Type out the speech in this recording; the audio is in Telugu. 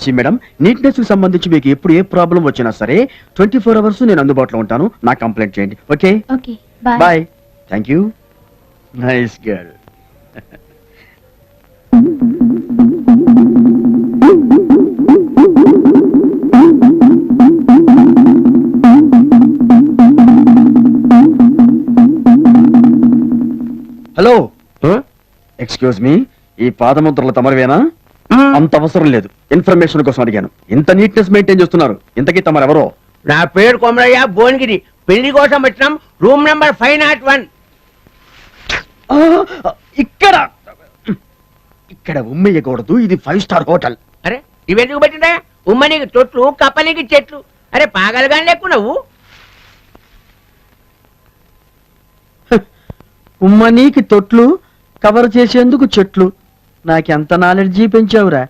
సి మేడం నీట్నెస్కి సంబంధించి మీకు ఎప్పుడు ఏ ప్రాబ్లం వచ్చినా సరే ట్వంటీ ఫోర్ అవర్స్ నేను అందుబాటులో ఉంటాను. నాకు కంప్లైంట్ చేయండి. Okay? Bye. Thank you. Nice girl. Hello. Excuse me ఈ పాదముద్రలు తమరివేనా? అంత అవసరం లేదు. ఇన్ఫర్మేషన్ కోసం అడిగాను. ఇంత నీట్నెస్ మెయింటైన్ చేస్తున్నారు. ఇంతకీ తమరెవరో? నా పేరు కొమరయ్య భువనగిరి. పెళ్ళి కోసం వచ్చినాం. Room number five not one. ఇక్కడ. ఇక్కడ ఉమ్మేయకూడదు. ఇది ఫైవ్ స్టార్ హోటల్. అరే ఇవెందుకు పెట్టినా ఉమ్మనికి తొట్లు కప్పనికి చెట్లు. అరే పాగలగాని లెక్కు నువ్వు. ఉమ్మనీకి తొట్లు కవర్ చేసేందుకు చెట్లు. నాకెంత నాలెడ్జీ పెంచావురా?